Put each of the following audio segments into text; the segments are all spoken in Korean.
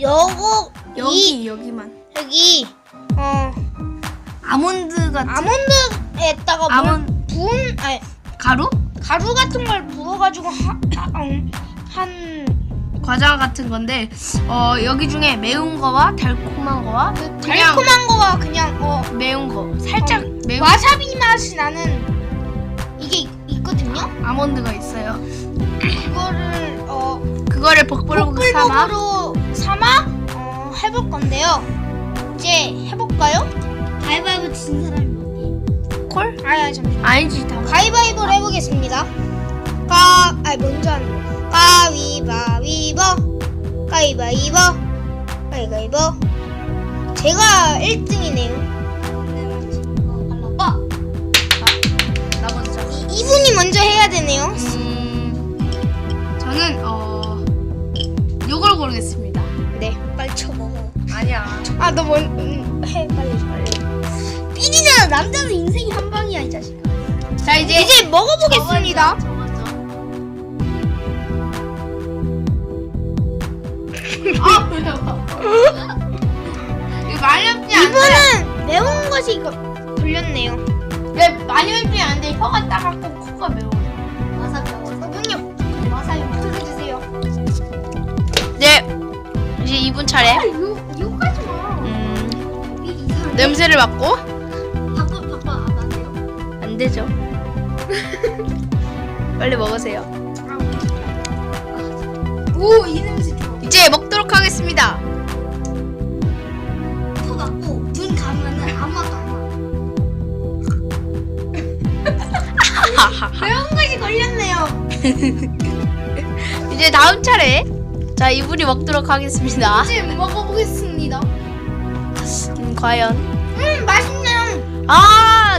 요거 이 여기 여기만 여기 어 아몬드 같은 아몬드에다가 뭘 아몬- 부은 아니 가루 가루 같은 걸 부어가지고 하, 아, 음, 한 과자 같은 건데 어 여기 중에 매운 거와 달콤한 거와 그냥 달콤한 거와 그냥 어 매운 거 살짝 매운 와사비 맛이 나는 이게 있- 있거든요. 아몬드가 있어요. 그거를 어 그거를 삼아 어, 해볼 건데요. 이제 해볼까요? 가위바위보 진 사람이 뭐니? 콜? 아야 잠시. 아니지 다. 가위바위보를 해보겠습니다. 가, 아니 먼저 하는 거. 가위바위보, 가위바위보, 가위바위보. 제가 1등이네요. 남자는 인생이 한 방이야 이 자식아 자 이제 이제 먹어보겠습니다. 아 매워. 이거 많이 맵지 않아요? 이분은 매운 것이 이거 걸렸네요. 왜 많이 맵지 않은데 혀가 따갑고 코가 매워. 그분요. 네. 이제 이분 차례. 아 욕, 욕하지 마 음, 이상해 냄새를 맡고? 안 되죠. 빨리 먹으세요. 오 이 냄새 좋아 이제 먹도록 하겠습니다. 코 막고 눈 감으면은 아무 맛도 안 나 매운 것이 걸렸네요 이제 다음 차례. 자, 이분이 먹도록 하겠습니다. 이제 먹어보겠습니다 음, 과연. 음, 맛있네요. 아!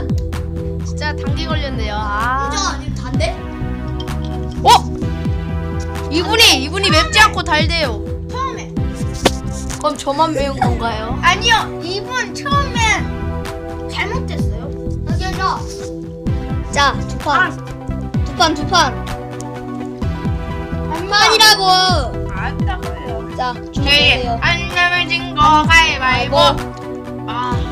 진짜 단계 걸렸네요. 아. 진짜 아니면 단데? 어? 이분이, 이분이 맵지 않고 달대요. 처음에. 그럼 저만 매운 건가요? 아니요, 이분 처음에 잘못됐어요. 여기 앉아 자, 두 판. 두 판, 두 판. 한 판이라고. 알았다고요. 자, 제일 주세요. 안 내면 진거 가위바위보. 아.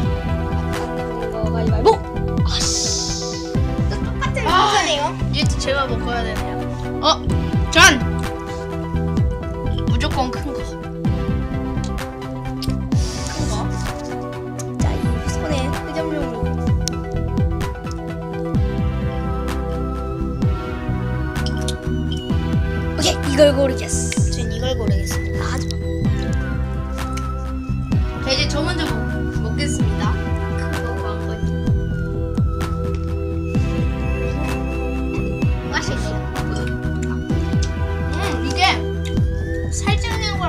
이제 또 제가 먹어야 되네요. 어, 전 무조건 큰 거. 큰 거. 자, 이 손에 흑염룡으로. 오케이, 이걸 고르겠어. 전 이걸 고르겠습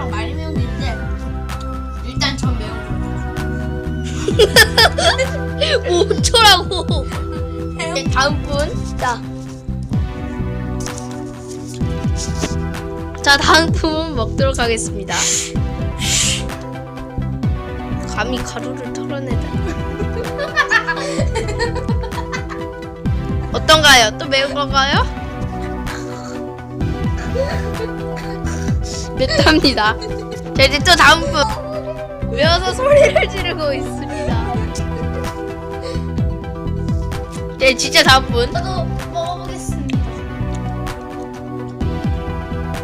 거랑 많이 매운 게 있는데 일단 전 매운 거. 5초라고. 이제 다음 분. 자, 자 다음 분 먹도록 하겠습니다. 감히 가루를 털어내다. 어떤가요? 또 매운 건가요? 맵답니다. 자 이제 또 다음 분 매워서 소리를 지르고 있습니다. 네 진짜 다음 분. 저도 먹어보겠습니다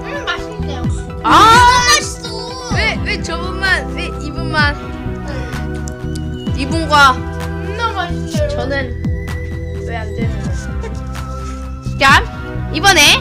음, 맛있네요. 아 맛있어 왜 왜 저분만 왜 이분만 이분과 너무 맛있어요. 저는 왜 안 되는 거지? 자 이번에